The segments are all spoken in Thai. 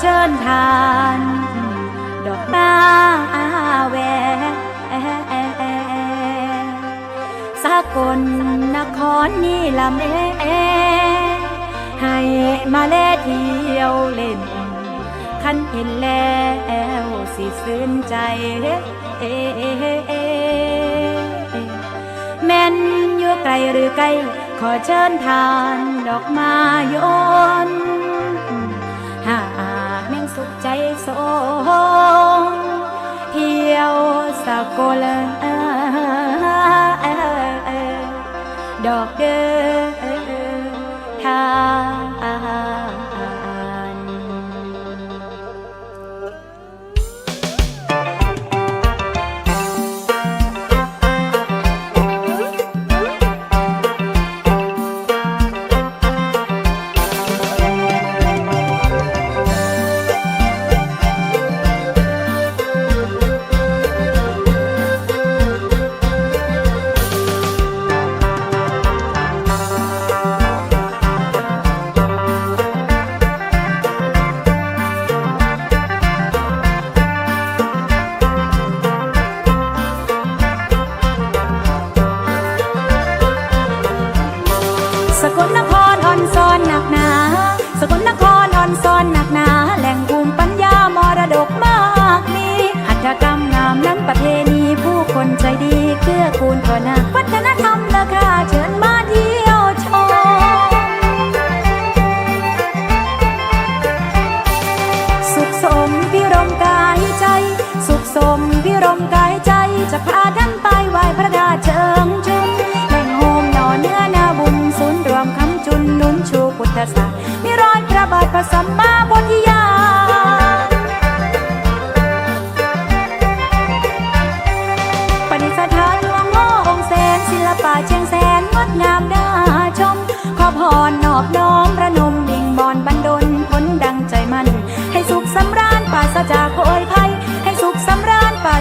เชิญทาน ดอกหน้าแวสากลนครนี่ลำเอให้มาเล่เที่ยวเล่น คันเห็นแล้วสิซื่นใจเอแม่นอยู่ไกลหรือไกลขอเชิญทานดอกมาโยน สุขใจสงเที่ยวสากลดอกเดิน ครอ่อนซ้อนหนักหนา สกลนครอ่อนซ้อนหนักหนา แหล่งภูมิปัญญามรดกมากมีหัตถกรรมงามล้ำประเพณีผู้คนใจดีเกื้อกูลก่อนา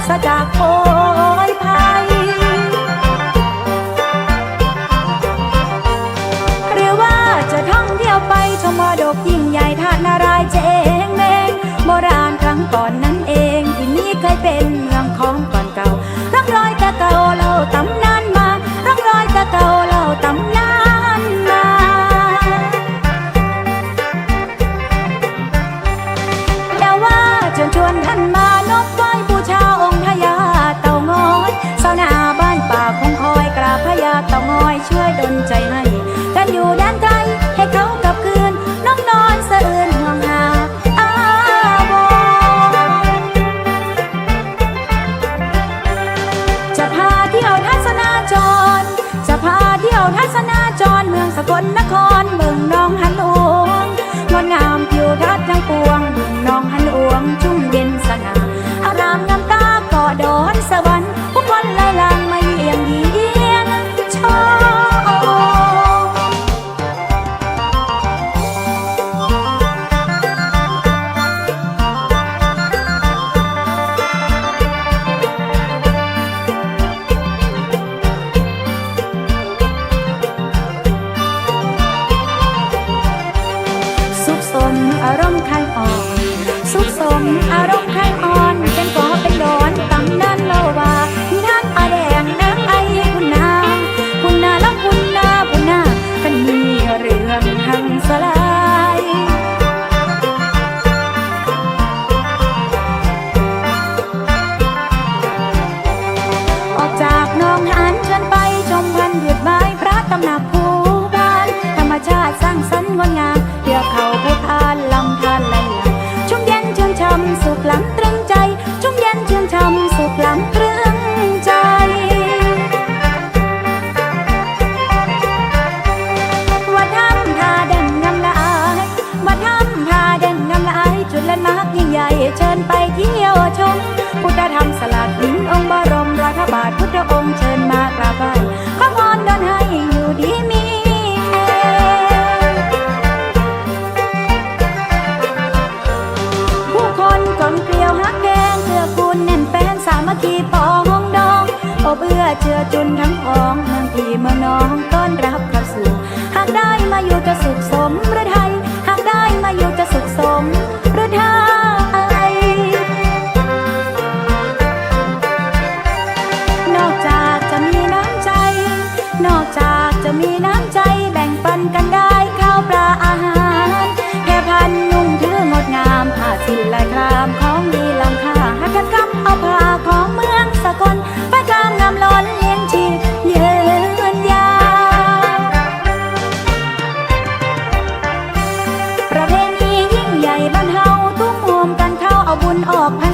ราญปราศจากโอยภัย หรือว่าจะท่องเที่ยวไปชมมรดกยิ่งใหญ่ท่านารายณ์เจ ดลใจให้กันอยู่แดนไกลให้เขากลับคืนน้องนอนสะอื้นห่วงหาอาวรจะพาเที่ยวทัศนาจร จะพาเที่ยวทัศนาจรเมืองสกลนครเมืองหนองหันหลวงงดงามทิวทัศน์ทั้งปวง สุขสมอารมณ์คลายอ่อน เป็นกอเป็นดอนตำนานเล่าว่ามีทางอาแดงนางไอคุณนาคุณนาแล้วคุณนาคุณนากันมีเรื่องหังสลายออกจากหนองหันเชิญไปชมพันธุ์เดือดไม้พระตำหนัก จนทั้งพองทั้งพี่เม ออกพ